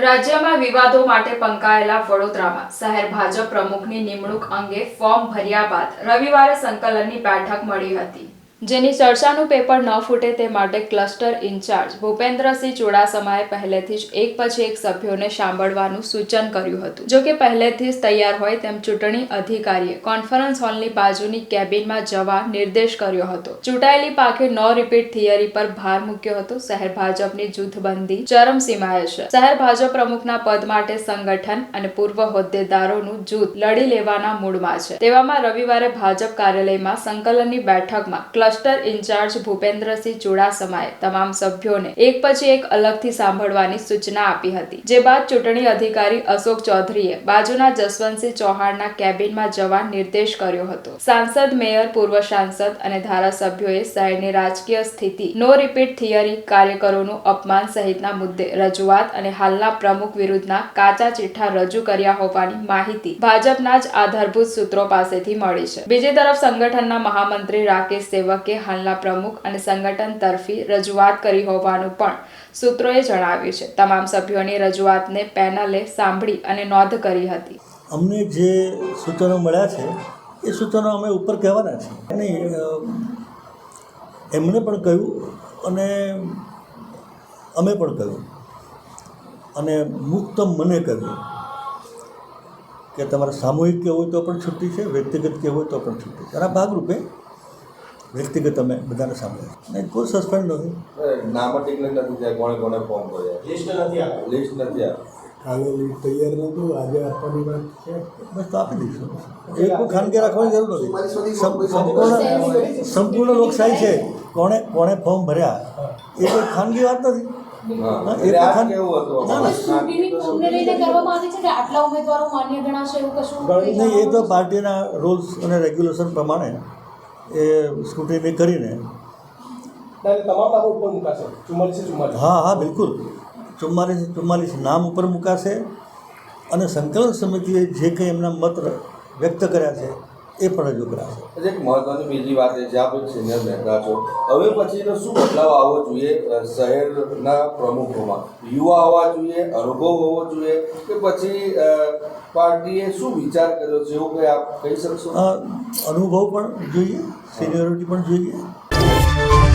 રાજ્યમાં વિવાદો માટે પંકાયેલા વડોદરામાં શહેર ભાજપ પ્રમુખની નિમણૂક અંગે ફોર્મ ભર્યા બાદ રવિવારે સંકલનની બેઠક મળી હતી. જેની ચર્ચાનું પેપર ન ફૂટે તે માટે ક્લસ્ટર ઇન્ચાર્જ ભૂપેન્દ્રસિંહ ચુડાસમાએ પહેલેથી જ એક પછી એક સભ્યોને સાંભળવાનું સૂચન કર્યું હતું. જો કે પહેલેથી જ તૈયાર હોય તેમ ચૂંટણી અધિકારીએ કોન્ફરન્સ હોલની બાજુની કેબિનમાં જવા નિર્દેશ કર્યો હતો. ચૂંટાયેલી પાકે નો રિપીટ થિયરી પર ભાર મૂક્યો હતો. શહેર ભાજપની જૂથબંધી ચરમસીમાએ છે. શહેર ભાજપ પ્રમુખના પદ માટે સંગઠન અને પૂર્વ હોદ્દેદારોનું જૂથ લડી લેવાના મૂડમાં છે. તેવામાં રવિવારે ભાજપ કાર્યાલયમાં સંકલનની બેઠકમાં ક્લસ્ટર ઇન્ચાર્જ ભૂપેન્દ્રસિંહ ચુડાસમાએ તમામ સભ્યોને એક પછી એક અલગથી સાંભળવાની સૂચના આપી હતી. જે બાદ ચૂંટણી અધિકારી અશોક ચૌધરીએ બાજુના જસવંતસિંહ ચૌહાણના કેબિનમાં જવા નિર્દેશ કર્યો હતો. સાંસદ, મેયર, પૂર્વ સાંસદ અને ધારાસભ્યોએ શહેરની રાજકીય સ્થિતિ, નો રિપીટ થિયરી, કાર્યકરોનું અપમાન સહિતના મુદ્દે રજૂઆત અને હાલના પ્રમુખ વિરુદ્ધના કાચા ચિઠ્ઠા રજૂ કર્યા હોવાની માહિતી ભાજપના જ આધારભૂત સૂત્રો પાસેથી મળી છે. બીજી તરફ સંગઠનના મહામંત્રી રાકેશ સેવકે હાલના પ્રમુખ અને સંગઠન તરફી રજૂઆત કરી હોવાનું પણ સૂત્રોએ જણાવ્યું છે. તમામ સભ્યોની રજૂઆતને પેનલે સાંભળી અને નોંધ કરી હતી. અમને જે સૂચનો મળ્યા છે, એ સૂચનો અમે ઉપર કહેવાના છે. નહીં એમણે પણ કહ્યું અને અમે પણ કહ્યું. અને મુક્ત મને કહ્યું કે તમારે સામૂહિક કહેવું હોય તો પણ છુટ્ટી છે, વ્યક્તિગત કહેવું હોય તો પણ છુટ્ટી છે. એના ભાગરૂપે વ્યક્તિગત અમે બધાને સાંભળ્યા અને કોઈ સસ્પેન્ડ નથી. નામ જ ડિક્લેર નથી થયા કોણે કોણે ફોર્મ ભર્યા લિસ્ટ નથી લિસ્ટ કાલે તૈયાર નહોતું આજે આપવાની વાત છે. બસ તો આપી દઈશું. એ કોઈ ખાનગી રાખવાની જરૂર નથી. સંપૂર્ણ સંપૂર્ણ લોકશાહી છે. કોણે કોણે ફોર્મ ભર્યા? એ કોઈ ખાનગી વાત નથી. હા. હા, એ એટલે આ ખાન- કેવું હતું? ના, ના. ચૂંટણીની ફોર્મને લઈને કરવામાં આવી છે કે આટલા ઉમેદવારો માન્ય ગણાશે એવું કશું નહીં એ તો પાર્ટીના રૂલ્સ અને રેગ્યુલેશન પ્રમાણે એ સ્કૂટની કરીને. હા હા બિલકુલ. ચુમ્માલીસ ચુમ્માલીસ નામ ઉપર મુકાશે અને સંકલન સમિતિએ જે કંઈ એમના મત વ્યક્ત કર્યા છે એ પણ રજૂ કરાશે એક મહત્વની બીજી વાત એ છે આપ સિનિયર નેતા છો. હવે પછીનો શું બદલાવ આવવો જોઈએ શહેરના પ્રમુખોમાં? યુવા હોવા જોઈએ અનુભવ હોવો જોઈએ કે પછી પાર્ટીએ શું વિચાર કર્યો છે એવું કંઈ આપ કહી શકશો? અનુભવ પણ જોઈએ સિનિયોરિટી પણ જોઈએ.